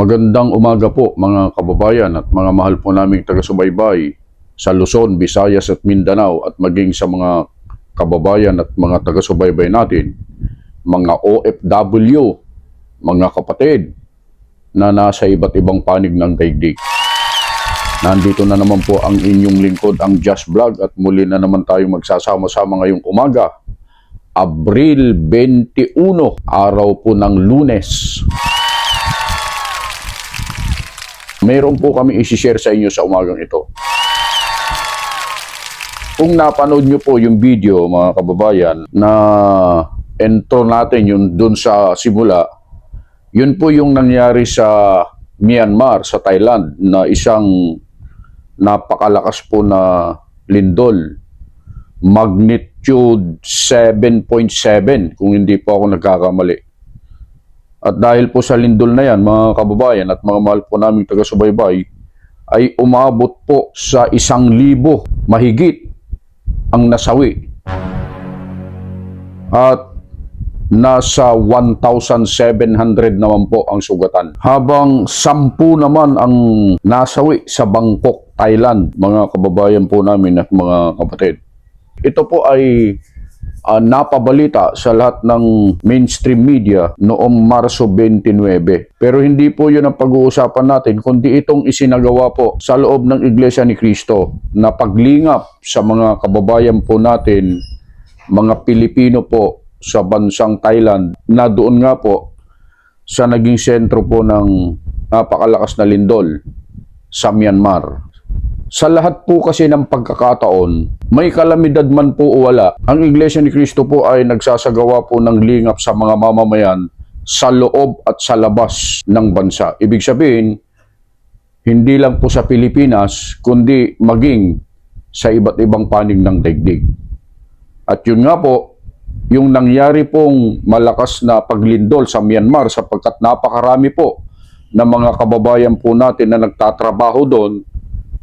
Magandang umaga po mga kababayan at mga mahal po naming taga-subaybay sa Luzon, Visayas at Mindanao at maging sa mga kababayan at mga taga-subaybay natin, mga OFW, mga kapatid na nasa iba't ibang panig ng daigdig. Nandito na naman po ang inyong lingkod, ang Just Vlog at muli na naman tayong magsasama-sama ngayong umaga. Abril 21, araw po ng lunes. Mayroon po kami isi-share sa inyo sa umagang ito. Kung napanood nyo po yung video mga kababayan na intro natin yun dun sa simula, yun po yung nangyari sa Myanmar, sa Thailand, na isang napakalakas po na lindol. Magnitude 7.7 kung hindi po ako nagkakamali. At dahil po sa lindol na yan, mga kababayan at mga mahal po naming taga-subaybay, ay umabot po sa isang libo mahigit ang nasawi. At nasa 1,700 naman po ang sugatan. Habang sampu naman ang nasawi sa Bangkok, Thailand, mga kababayan po namin at mga kapatid. Ito po ay ah, napabalita sa lahat ng mainstream media noong Marso 29. Pero hindi po yun ang pag-uusapan natin, kundi itong isinagawa po sa loob ng Iglesia ni Cristo na paglingap sa mga kababayan po natin, mga Pilipino po sa bansang Thailand na doon nga po sa naging sentro po ng napakalakas na lindol sa Myanmar. Sa lahat po kasi ng pagkakataon, may kalamidad man po o wala, ang Iglesia ni Cristo po ay nagsasagawa po ng lingap sa mga mamamayan sa loob at sa labas ng bansa. Ibig sabihin, hindi lang po sa Pilipinas, kundi maging sa iba't ibang panig ng daigdig. At yun nga po, yung nangyari pong malakas na paglindol sa Myanmar sapagkat napakarami po na mga kababayan po natin na nagtatrabaho doon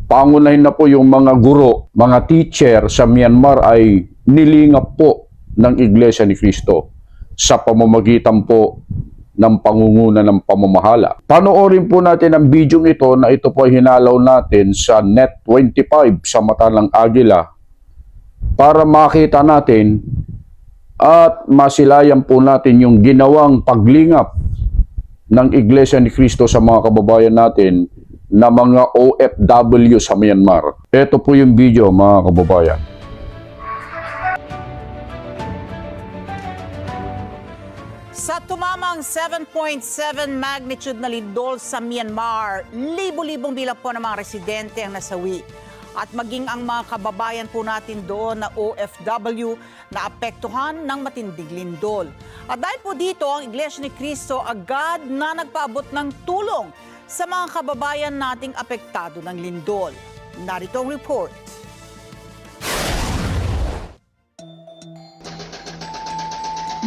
pangunahin na po yung mga guro, mga teacher sa Myanmar ay nilingap po ng Iglesia ni Cristo sa pamamagitan po ng pangunguna ng pamamahala. Panoorin po natin ang video ito na ito po ay hinalaw natin sa Net25 sa mata ng Agila para makita natin at masilayan po natin yung ginawang paglingap ng Iglesia ni Cristo sa mga kababayan natin na mga OFW sa Myanmar. Ito po yung video mga kababayan. Sa tumamang 7.7 magnitude na lindol sa Myanmar, libo-libong bilang po ng mga residente ang nasawi. At maging ang mga kababayan po natin doon na OFW na apektuhan ng matinding lindol. At dahil po dito, ang Iglesia ni Cristo agad na nagpaabot ng tulong sa mga kababayan nating apektado ng lindol. Narito ang report.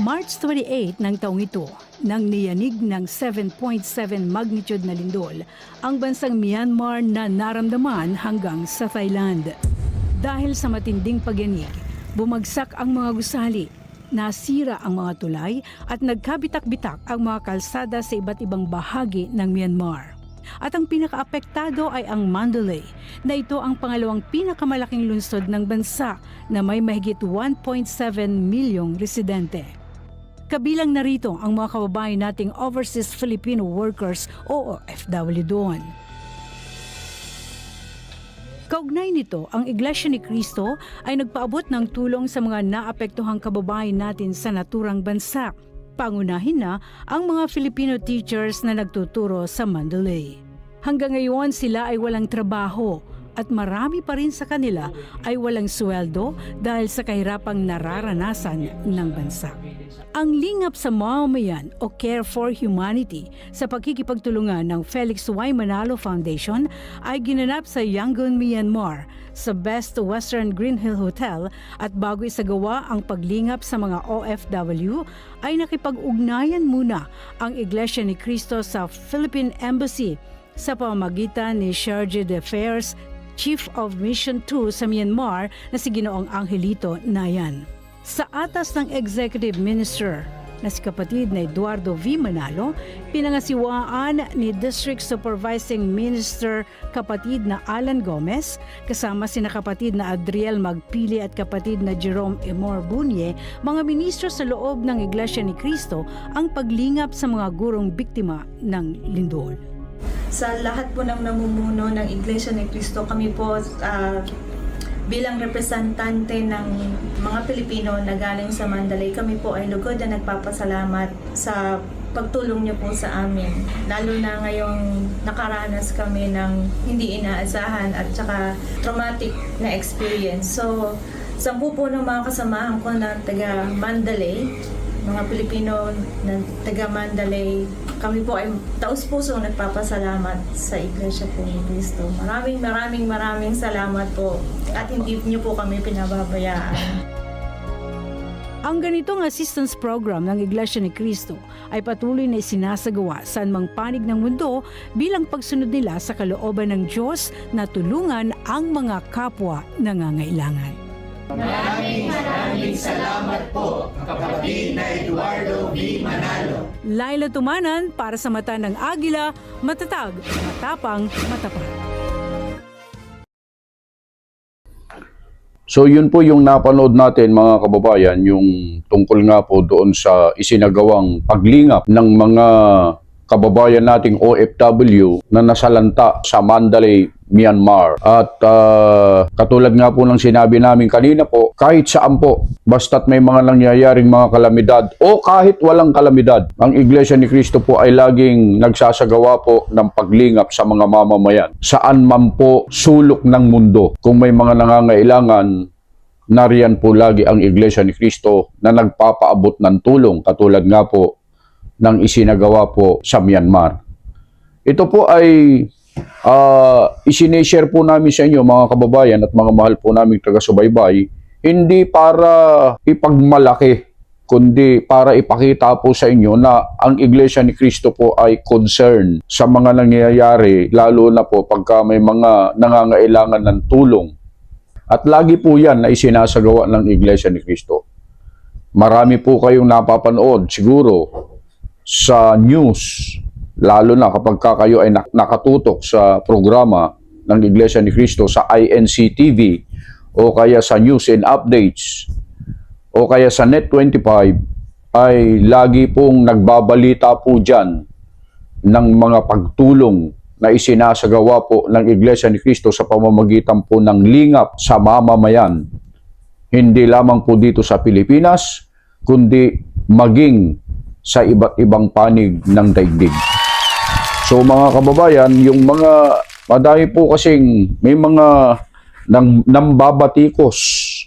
March 28 ng taong ito, nang niyanig ng 7.7 magnitude na lindol ang bansang Myanmar na naramdaman hanggang sa Thailand. Dahil sa matinding pagyanig, bumagsak ang mga gusali, nasira ang mga tulay at nagkabitak-bitak ang mga kalsada sa iba't ibang bahagi ng Myanmar. At ang pinakaapektado ay ang Mandalay, na ito ang pangalawang pinakamalaking lungsod ng bansa na may mahigit 1.7 milyong residente. Kabilang narito ang mga kababayan nating overseas Filipino workers o OFW doon. Kaugnay nito, ang Iglesia ni Cristo ay nagpaabot ng tulong sa mga naapektuhang kababayan natin sa naturang bansa. Pangunahin na ang mga Filipino teachers na nagtuturo sa Mandalay. Hanggang ngayon sila ay walang trabaho at marami pa rin sa kanila ay walang sweldo dahil sa kahirapang nararanasan ng bansa. Ang lingap sa mamamayan o Care for Humanity sa pagkikipagtulungan ng Felix Y. Manalo Foundation ay ginanap sa Yangon, Myanmar sa Best Western Green Hill Hotel at bago isagawa ang paglingap sa mga OFW ay nakipag-ugnayan muna ang Iglesia ni Cristo sa Philippine Embassy sa pamamagitan ni Charge d'Affaires Chief of Mission 2 sa Myanmar na si Ginoong Angelito Nayan. Sa atas ng Executive Minister na si kapatid na Eduardo V. Manalo, pinangasiwaan ni District Supervising Minister kapatid na Alan Gomez, kasama sina kapatid na Adriel Magpili at kapatid na Jerome Emor Bunye, mga ministro sa loob ng Iglesia ni Cristo ang paglingap sa mga gurong biktima ng lindol. Sa lahat po ng namumuno ng Iglesia ni Cristo, kami po ah, bilang representante ng mga Pilipino na galing sa Mandalay, kami po ay lugod na nagpapasalamat sa pagtulong niyo po sa amin. Lalo na ngayong nakaranas kami ng hindi inaasahan at saka traumatic na experience. So, sampu po ng mga kasamahan ko na taga Mandalay, mga Pilipino na taga Mandalay, kami po ay taos puso nagpapasalamat sa Iglesia po ni Cristo. Maraming maraming maraming salamat po at hindi niyo po kami pinababayaan. Ang ganitong assistance program ng Iglesia ni Cristo ay patuloy na isinasagawa saan mang panig ng mundo bilang pagsunod nila sa kalooban ng Diyos na tulungan ang mga kapwa nangangailangan. Laila Tumanan para sa mata ng Agila, matatag, matapang, matapat. So yun po yung napanood natin mga kababayan, yung tungkol nga po doon sa isinagawang paglingap ng mga kababayan nating OFW na nasalanta sa Mandalay, Myanmar. At ah, katulad nga po ng sinabi namin kanina po, kahit saan po, basta't may mga nangyayaring mga kalamidad o kahit walang kalamidad, ang Iglesia ni Cristo po ay laging nagsasagawa po ng paglingap sa mga mamamayan. Saan man po sulok ng mundo, kung may mga nangangailangan, nariyan po lagi ang Iglesia ni Cristo na nagpapaabot ng tulong katulad nga po ng isinagawa po sa Myanmar. Ito po ay uh, isineshare po namin sa inyo mga kababayan at mga mahal po naming taga-subaybay hindi para ipagmalaki kundi para ipakita po sa inyo na ang Iglesia ni Cristo po ay concern sa mga nangyayari lalo na po pagka may mga nangangailangan ng tulong at lagi po yan na isinasagawa ng Iglesia ni Cristo. Marami po kayong napapanood siguro sa news, lalo na kapag ka kayo ay nak- nakatutok sa programa ng Iglesia ni Cristo sa INC TV o kaya sa News and Updates o kaya sa Net25 ay lagi pong nagbabalita po dyan ng mga pagtulong na isinasagawa po ng Iglesia ni Cristo sa pamamagitan po ng lingap sa mamamayan. Hindi lamang po dito sa Pilipinas, kundi maging sa iba't ibang panig ng daigdig. So mga kababayan, yung mga madami po kasing may mga nang nambabatikos,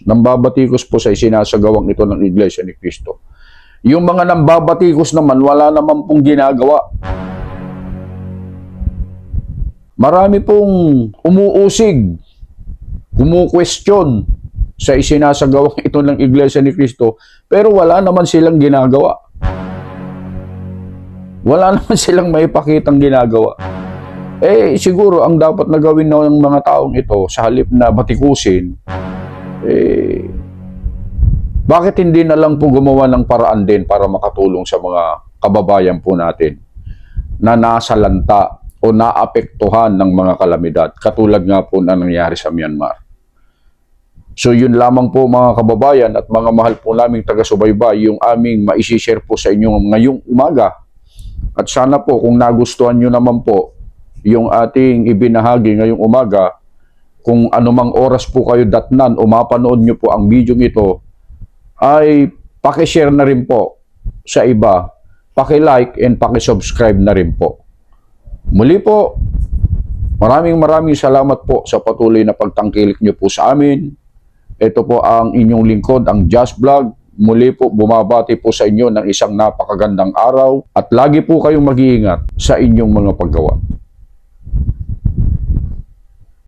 nambabatikos po sa isinasagawang ito ng Iglesia ni Cristo. Yung mga nambabatikos naman, wala naman pong ginagawa. Marami pong umuusig, kumu-question sa isinasagawang ito ng Iglesia ni Cristo, pero wala naman silang ginagawa. Wala naman silang maipakitang ginagawa. Eh, siguro ang dapat na gawin ng mga taong ito sa halip na batikusin, eh, bakit hindi na lang po gumawa ng paraan din para makatulong sa mga kababayan po natin na nasa lanta o naapektuhan ng mga kalamidad, katulad nga po na nangyari sa Myanmar. So yun lamang po mga kababayan at mga mahal po naming taga-subaybay yung aming maisishare po sa inyo ngayong umaga. At sana po kung nagustuhan nyo naman po yung ating ibinahagi ngayong umaga, kung anumang oras po kayo datnan o mapanood nyo po ang video ito, ay pakishare na rin po sa iba, pakilike and pakisubscribe na rin po. Muli po, maraming maraming salamat po sa patuloy na pagtangkilik nyo po sa amin. Ito po ang inyong lingkod, ang Just Vlog. Muli po, bumabati po sa inyo ng isang napakagandang araw at lagi po kayong mag-iingat sa inyong mga paggawa.